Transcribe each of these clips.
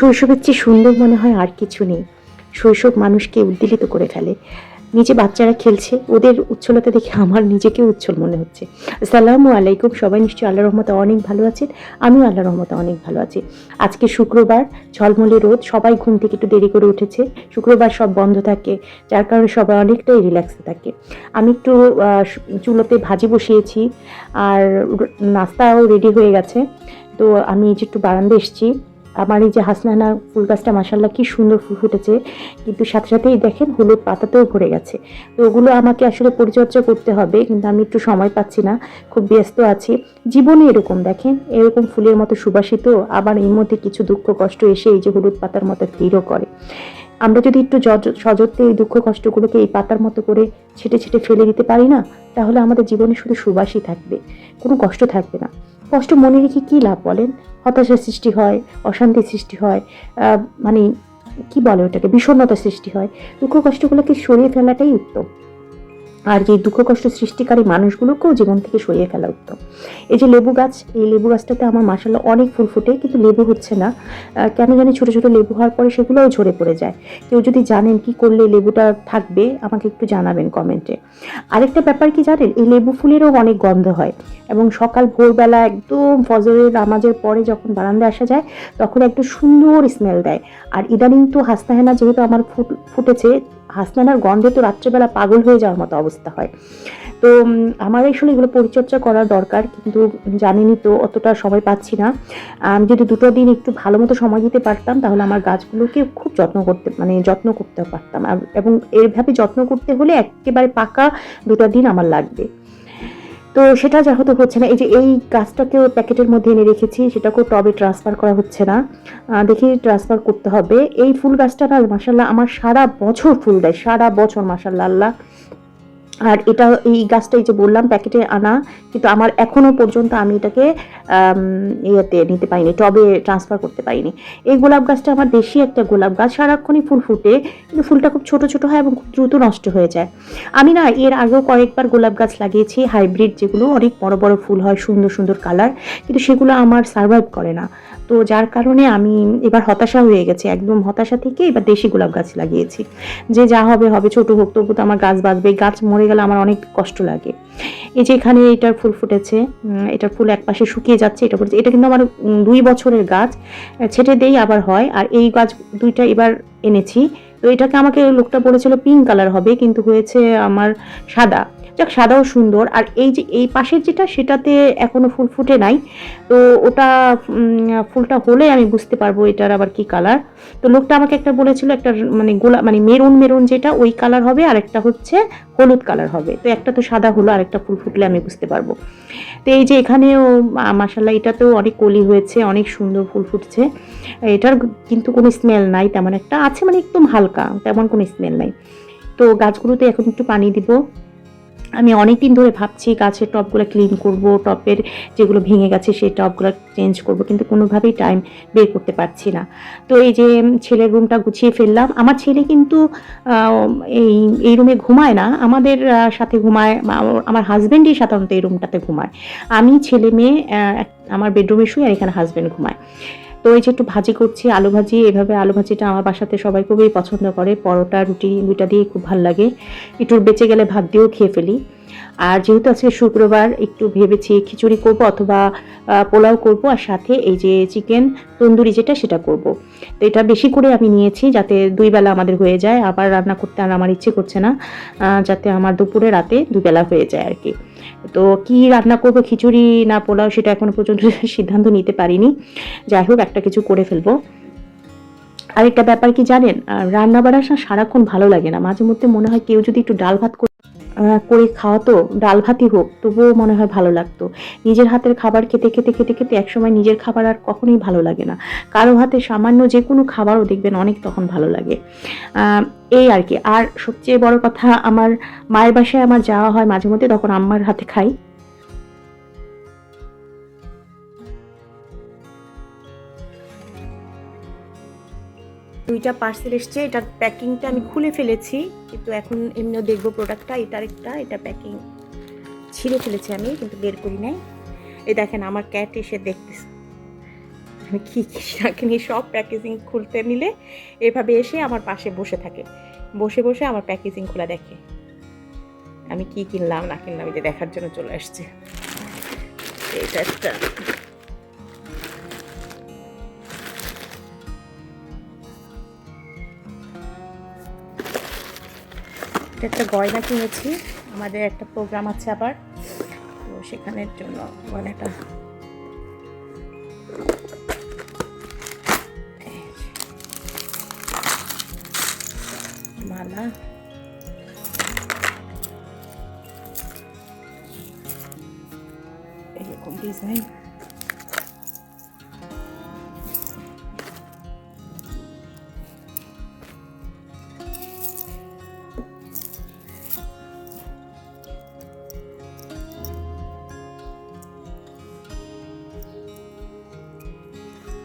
শৈশবের চেয়ে সুন্দর মনে হয় আর কিছু নেই। শৈশব মানুষকে উদ্দীলিত করে ফেলে। নিচে বাচ্চারা খেলছে, ওদের উচ্ছলতা দেখে আমার নিজেকে উচ্ছল মনে হচ্ছে। আসসালামু আলাইকুম, সবাই নিশ্চয়ই আল্লাহ রহমতে অনেক ভালো আছেন। আমিও আল্লাহ রহমতে অনেক ভালো আছি। আজকে শুক্রবার, ঝলমলে রোদ, সবাই ঘুম থেকে একটু দেরি করে উঠেছে। শুক্রবার সব বন্ধ থাকে, যার কারণে সবাই অনেকটাই রিল্যাক্সে থাকে। আমি একটু চুলোতে ভাজি বসিয়েছি, আর নাস্তাও রেডি হয়ে গেছে। তো আমি যে একটু বারান্দা এসেছি আমার এই যে হাসনানা ফুল গাছটা মাসাল্লাহ কি সুন্দর ফুল ফুটেছে। কিন্তু সাথে সাথেই দেখেন হলুদ পাতাতেও ভরে গেছে। তো ওগুলো আমাকে আসলে পরিচর্যা করতে হবে, কিন্তু আমি একটু সময় পাচ্ছি না, খুব ব্যস্ত আছি। জীবনে এরকম, দেখেন? এরকম ফুলের মতো সুবাসিত, আবার এর মধ্যে কিছু দুঃখ কষ্ট এসে এই যে হলুদ পাতার মতো তীরও করে। আমরা যদি একটু সযত্নে এই দুঃখ কষ্টগুলোকে এই পাতার মতো করে ছেটে ছেটে ফেলে দিতে পারি না, তাহলে আমাদের জীবনে শুধু সুবাসই থাকবে, কোনো কষ্ট থাকবে না। কষ্ট মনে রেখে কী লাভ বলেন? হতাশার সৃষ্টি হয়, অশান্তির সৃষ্টি হয় মানে কি বলে ওটাকে? বিষণ্ণতার সৃষ্টি হয়। দুঃখ কষ্টগুলোকে সরিয়ে ফেলাটাই উত্তম। আর যে দুঃখ কষ্ট সৃষ্টিকারী মানুষগুলোকেও জীবন থেকে সরিয়ে ফেলা উত্তম। এই যে লেবু গাছ, এই লেবু গাছটাতে আমার মাসাল্লাহ অনেক ফুল ফুটে, কিন্তু লেবু হচ্ছে না। কেন জানি ছোট ছোট লেবু হওয়ার পরে সেগুলোও ঝরে পড়ে যায়। কেউ যদি জানেন কি করলে লেবুটা থাকবে, আমাকে একটু জানাবেন কমেন্টে। আরেকটা ব্যাপার কি জানেন, এই লেবু ফুলেরও অনেক গন্ধ হয় এবং সকাল, ভোরবেলা একদম ফজরের নামাজের পরে যখন বারান্দায় আসা যায়, তখন একটু সুন্দর স্মেল দেয়। আর ইদানিং তো হাসনাহেনা যেহেতু আমার ফুট- ফুটেছে হাসনানার গন্ধে তো রাত্রেবেলা পাগল হয়ে যাওয়ার মতো অবস্থা হয়। তো আমার আসলে এগুলো পরিচর্যা করার দরকার, কিন্তু জানিনি তো, অতটা সময় পাচ্ছি না। আমি যদি দুটো দিন একটু ভালো মতো সময় দিতে পারতাম, তাহলে আমার গাছগুলোকে খুব যত্ন করতে মানে যত্ন করতে পারতাম। এবং এইভাবে যত্ন করতে হলে একেবারে পাকা দুটো দিন আমার লাগবে। তো সেটা যেহেতু হচ্ছে না, এই যে এই গাছটাকেও প্যাকেটের মধ্যে এনে রেখেছি, সেটাকেও টবে ট্রান্সফার করা হচ্ছে না। দেখি ট্রান্সফার করতে হবে। এই ফুল গাছটা না মাসাল্লাহ আমার সারা বছর ফুল দেয়, সারা বছর মাসাল্লাহ আল্লাহ। আর এটা এই গাছটা এই যে বললাম, প্যাকেটে আনা, কিন্তু আমার এখনও পর্যন্ত আমি এটাকে ইয়েতে নিতে পারিনি, টবে ট্রান্সফার করতে পারিনি। এই গোলাপ গাছটা আমার দেশি একটা গোলাপ গাছ, সারাক্ষণই ফুল ফুটে, কিন্তু ফুলটা খুব ছোট ছোট হয় এবং খুব দ্রুত নষ্ট হয়ে যায়। আমি না এর আগেও কয়েকবার গোলাপ গাছ লাগিয়েছি হাইব্রিড যেগুলো অনেক বড় বড় ফুল হয়, সুন্দর সুন্দর কালার কিন্তু সেগুলো আমার সার্ভাইভ করে না। তো যার কারণে আমি এবার হতাশা হয়ে গেছে, একদম হতাশা থেকে এবার দেশি গোলাপ গাছ লাগিয়েছি। যে যা হবে হবে, ছোট হোক, তবু তো আমার গাছ বাঁচবে গাছ মরে গেলে আমার অনেক কষ্ট লাগে। এই যে এখানে এটার ফুল ফুটেছে এটার ফুল এক পাশে শুকিয়ে যাচ্ছে, এটা ফুটেছে। এটা কিন্তু আমার দুই বছরের গাছ ছেটে দেই আবার হয়। আর এই গাছ দুইটা এবার এনেছি। তো এটাকে আমাকে লোকটা বলেছিল, পিঙ্ক কালার হবে। কিন্তু হয়েছে আমার সাদা। যাক, সাদাও সুন্দর। আর এই যে, এই পাশের যেটা, সেটাতে এখনও ফুল ফুটে নাই। তো ওটা ফুলটা হলে আমি বুঝতে পারব এটার আবার কি কালার। তো লোকটা আমাকে একটা বলেছিল, একটা মানে গোলা মানে মেরুন মেরুন যেটা, ওই কালার হবে, আর একটা হচ্ছে হলুদ কালার হবে। তো একটা তো সাদা হলো, আর একটা ফুল ফুটলে আমি বুঝতে পারব। তো এই যে এখানেও মাসাল্লাহ এটাতেও অনেক কলি হয়েছে, অনেক সুন্দর ফুল ফুটছে। এটার কিন্তু কোনো স্মেল নাই, তেমন একটা আছে মানে একদম হালকা, তেমন কোনো স্মেল নাই। তো গাছগুলোতে এখন একটু পানি দিব। আমি অনেক দিন ধরে ভাবছি গাছের টবগুলো ক্লিন করব টপের যেগুলো ভেঙে গেছে সেই টবগুলো চেঞ্জ করব, কিন্তু কোনোভাবেই টাইম বের করতে পারছি না। তো এই যে ছেলের রুমটা গুছিয়ে ফেললাম, আমার ছেলে কিন্তু এই এই রুমে ঘুমায় না, আমাদের সাথে ঘুমায় আমার হাজব্যান্ডই সাধারণত এই রুমটাতে ঘুমায়। আমি ছেলে মেয়ে আমার বেডরুমে শুই আর এখানে হাজব্যান্ড ঘুমায়। তো এই যে একটু ভাজি করছি, আলু ভাজি, এভাবে আলু ভাজিটা আমার বাসাতে সবাই খুবই পছন্দ করে। পরোটা, রুটি, দুইটা দিয়ে খুব ভালো লাগে। একটু বেঁচে গেলে ভাত দিয়েও খেয়ে ফেলি। আর যেহেতু আজকে শুক্রবার, একটু ভেবেছি খিচুড়ি করব অথবা পোলাও করব আর সাথে এই যে চিকেন তন্দুরি যেটা, সেটা করব। তো এটা বেশি করে আমি নিয়েছি যাতে দুই বেলা আমাদের হয়ে যায়। আবার রান্না করতে আর আমার ইচ্ছে করছে না যাতে আমার দুপুরে রাতে দুবেলা হয়ে যায় আর কি। তো কি রান্না করব, খিচুড়ি না পোলাও, সেটা এখনও পর্যন্ত সিদ্ধান্ত নিতে পারিনি। যাই হোক, একটা কিছু করে ফেলব। আরেকটা ব্যাপার কি জানেন রান্না বাড়া সারাক্ষণ ভালো লাগে না। মাঝে মধ্যে মনে হয় কেউ যদি একটু ডাল ভাত করে খাওয়াতো ডাল ভাতই হোক, তবুও মনে হয় ভালো লাগতো। নিজের হাতের খাবার খেতে খেতে খেতে খেতে একসময় নিজের খাবার আর কখনোই ভালো লাগে না। কারও হাতে সামান্য যে কোনো খাবারও দেখবেন অনেক তখন ভালো লাগে। এই আর কি। আর সবচেয়ে বড় কথা, আমার মায়ের বাসায় আমার যাওয়া হয় মাঝে মধ্যে তখন আম্মার হাতে খাই। দুইটা পার্সেল এসছে, এটার প্যাকিংটা আমি খুলে ফেলেছি, কিন্তু এখন এমনিও দেখব প্রোডাক্টটা এটার একটা, এটা প্যাকিং ছিঁড়ে ফেলেছি আমি, কিন্তু বের করি নাই। এই দেখেন আমার ক্যাট এসে দেখতেছে। আমি কী কী না কিনি সব প্যাকেজিং খুলতে নিলে, এভাবে এসে আমার পাশে বসে থাকে। বসে বসে আমার প্যাকেজিং খোলা দেখে। আমি কি কিনলাম, না কিনলাম এটা দেখার জন্য চলে আসছে। এটা একটা এটা একটা গয়না কিনেছি। আমাদের একটা প্রোগ্রাম আছে আবার। তো সেখানের জন্য গয়নাটা। মালা। এরকম ডিজাইন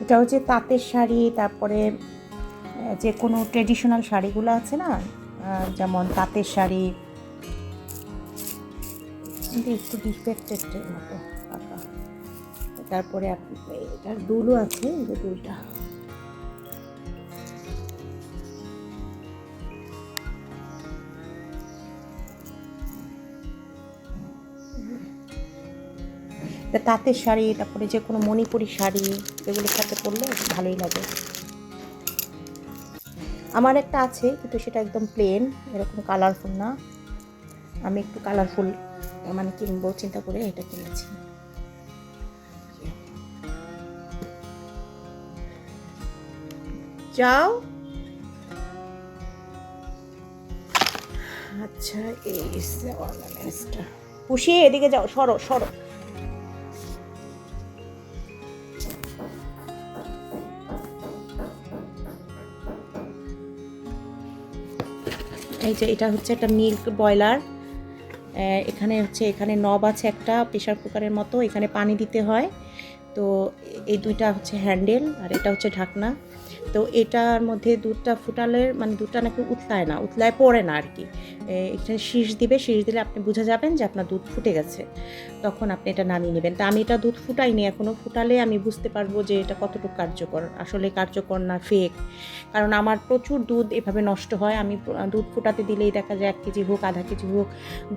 এটা হচ্ছে তাঁতের শাড়ি, তারপরে যে কোনো ট্রেডিশনাল শাড়িগুলো আছে না যেমন তাঁতের শাড়ি। একটু ডিফেক্টেড মতো, পাকা। তারপরে এটার দুলও আছে যে দুলটা। এটা তাঁতের শাড়ি, তারপরে যে কোনো মণিপুরি শাড়ি, এগুলোর সাথে পরলে ভালোই লাগে। আমার একটা আছে, কিন্তু সেটা একদম প্লেন এরকম কালারফুল না। আমি একটু কালারফুল মানে কিনবো, চিন্তা করে এটা কিনেছি। যাও। আচ্ছা এই পুষিয়ে এদিকে যাও, সরো সরো। এই যে এটা হচ্ছে একটা মিল্ক বয়লার এখানে হচ্ছে, এখানে নব আছে একটা প্রেশার কুকারের মতো, এখানে পানি দিতে হয়। তো এই দুইটা হচ্ছে হ্যান্ডেল আর এটা হচ্ছে ঢাকনা। তো এটার মধ্যে দুধটা ফুটালে মানে দুধটা নাকি উতলায় না, উতলায় পড়ে না আর কি। এখানে শীষ দিবে, শীষ দিলে আপনি বুঝে যাবেন যে আপনার দুধ ফুটে গেছে। তখন আপনি এটা নামিয়ে নেবেন। তা আমি এটা দুধ ফুটাইনি এখনও ফুটালে আমি বুঝতে পারব যে এটা কতটুকু কার্যকর, আসলে কার্যকর না ফেক কারণ আমার প্রচুর দুধ এভাবে নষ্ট হয়। আমি দুধ ফুটাতে দিলেই দেখা যায় এক কেজি হোক, আধা কেজি হোক,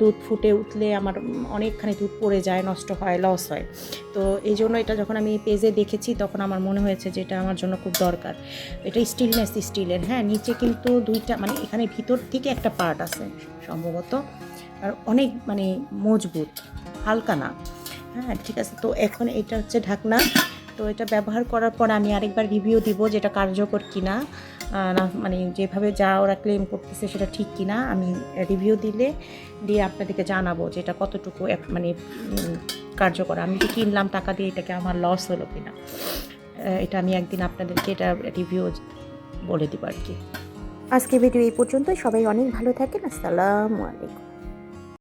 দুধ ফুটে উঠলে আমার অনেকখানি দুধ পড়ে যায়, নষ্ট হয় লস হয়। তো এই জন্য এটা যখন আমি পেজে দেখেছি, তখন আমার মনে হয়েছে যে এটা আমার জন্য খুব দরকার। এটা স্টিলনেস স্টিলের হ্যাঁ নিচে কিন্তু দুইটা মানে এখানে ভিতর থেকে একটা পার্ট আছে সম্ভবত। আর অনেক মানে মজবুত, হালকা না। হ্যাঁ ঠিক আছে, তো এখন এটা হচ্ছে ঢাকনা। তো এটা ব্যবহার করার পর আমি আরেকবার রিভিউ দিব যেটা কার্যকর কিনা। না মানে যেভাবে যা ওরা ক্লেম করতেছে সেটা ঠিক কি না আমি রিভিউ দিলে, দিয়ে আপনাদেরকে জানাব যে এটা কতটুকু মানে কার্যকর। আমি যে কিনলাম টাকা দিয়ে এটাকে আমার লস হলো কি না এটা আমি একদিন আপনাদেরকে এটা রিভিউ বলে দিব আর কি। আজকে ভিডিও এই পর্যন্ত সবাই অনেক ভালো থাকেন। আসসালামু আলাইকুম।